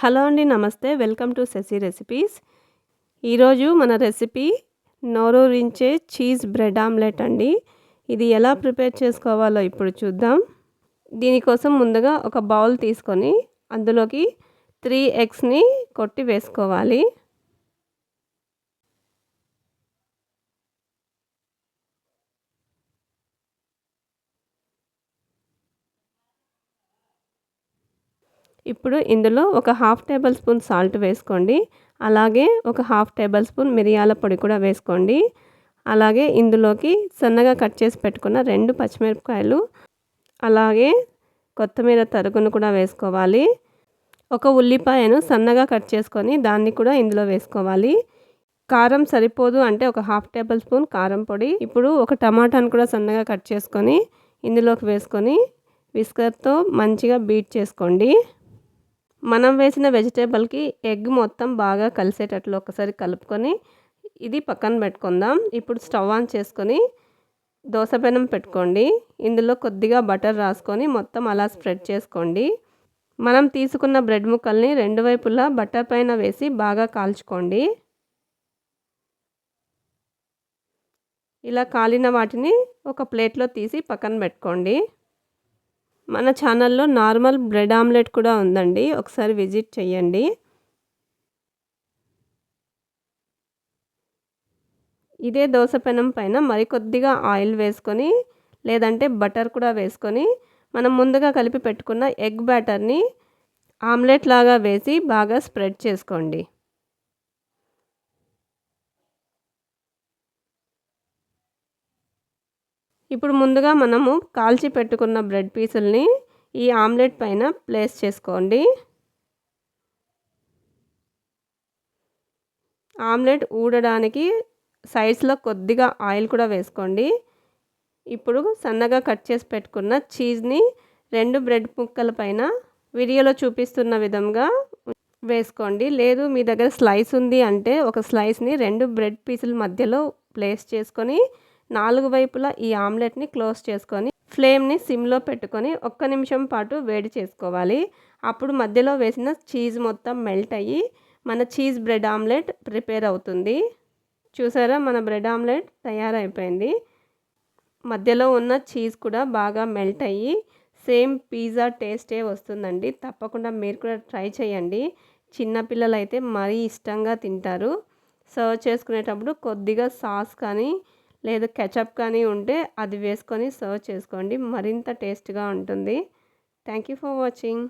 Hello అండి నమస్తే. Welcome to Sashi recipes. ఈరోజు మన రెసిపీ నోరూరించే చీజ్ బ్రెడ్ ఆమ్లెట్ అండి. ఇది ఎలా ప్రిపేర్ చేసుకోవాలో ఇప్పుడు చూద్దాం. దీనికోసం ముందుగా ఒక బౌల్ తీసుకొని అందులోకి త్రీ ఎగ్స్ని కొట్టి వేసుకోవాలి. ఇప్పుడు ఇందులో ఒక హాఫ్ టేబుల్ స్పూన్ సాల్ట్ వేసుకోండి. అలాగే ఒక హాఫ్ టేబుల్ స్పూన్ మిరియాల పొడి కూడా వేసుకోండి. అలాగే ఇందులోకి సన్నగా కట్ చేసి పెట్టుకున్న రెండు పచ్చిమిరపకాయలు అలాగే కొత్తిమీర తరుగును కూడా వేసుకోవాలి. ఒక ఉల్లిపాయను సన్నగా కట్ చేసుకొని దాన్ని కూడా ఇందులో వేసుకోవాలి. కారం సరిపోదు అంటే ఒక హాఫ్ టేబుల్ స్పూన్ కారం పొడి. ఇప్పుడు ఒక టమాటాను కూడా సన్నగా కట్ చేసుకొని ఇందులోకి వేసుకొని విస్కర్తో మంచిగా బీట్ చేసుకోండి. మనం వేసిన వెజిటేబుల్కి ఎగ్ మొత్తం బాగా కలిసేటట్లు ఒకసారి కలుపుకొని ఇది పక్కన పెట్టుకుందాం. ఇప్పుడు స్టవ్ ఆన్ చేసుకొని దోసపెనం పెట్టుకోండి. ఇందులో కొద్దిగా బటర్ రాసుకొని మొత్తం అలా స్ప్రెడ్ చేసుకోండి. మనం తీసుకున్న బ్రెడ్ ముక్కల్ని రెండు వైపులా బటర్ పైన వేసి బాగా కాల్చుకోండి. ఇలా కాలిన వాటిని ఒక ప్లేట్లో తీసి పక్కన పెట్టుకోండి. మన ఛానల్లో నార్మల్ బ్రెడ్ ఆమ్లెట్ కూడా ఉందండి. ఒకసారి విజిట్ చేయండి ఇదే దోశ పెనం పైన మరికొద్దిగా ఆయిల్ వేసుకొని లేదంటే బటర్ కూడా వేసుకొని మనం ముందుగా కలిపి పెట్టుకున్న ఎగ్ బ్యాటర్ని ఆమ్లెట్ లాగా వేసి బాగా స్ప్రెడ్ చేసుకోండి. ఇప్పుడు ముందుగా మనము కాల్చి పెట్టుకున్న బ్రెడ్ పీసుల్ని ఈ ఆమ్లెట్ పైన ప్లేస్ చేసుకోండి. ఆమ్లెట్ ఊడడానికి సైడ్స్లో కొద్దిగా ఆయిల్ కూడా వేసుకోండి. ఇప్పుడు సన్నగా కట్ చేసి పెట్టుకున్న చీజ్ని రెండు బ్రెడ్ ముక్కల పైన వీడియోలో చూపిస్తున్న విధంగా వేసుకోండి. లేదు మీ దగ్గర స్లైస్ ఉంది అంటే ఒక స్లైస్ని రెండు బ్రెడ్ పీసుల మధ్యలో ప్లేస్ చేసుకొని నాలుగు వైపులా ఈ ఆమ్లెట్ని క్లోజ్ చేసుకొని ఫ్లేమ్ని సిమ్లో పెట్టుకొని ఒక్క నిమిషం పాటు వేడి చేసుకోవాలి. అప్పుడు మధ్యలో వేసిన చీజ్ మొత్తం మెల్ట్ అయ్యి మన చీజ్ బ్రెడ్ ఆమ్లెట్ ప్రిపేర్ అవుతుంది. చూసారా? మన బ్రెడ్ ఆమ్లెట్ తయారైపోయింది. మధ్యలో ఉన్న చీజ్ కూడా బాగా మెల్ట్ అయ్యి సేమ్ పిజ్జా టేస్టే వస్తుందండి. తప్పకుండా మీరు కూడా ట్రై చేయండి. చిన్నపిల్లలు అయితే మరీ ఇష్టంగా తింటారు. సర్వ్ చేసుకునేటప్పుడు కొద్దిగా సాస్ కానీ లేదా కెచప్ కానీ ఉంటే అది వేసుకొని సర్వ్ చేసుకోండి. మరింత టేస్ట్గా ఉంటుంది. Thank you for watching.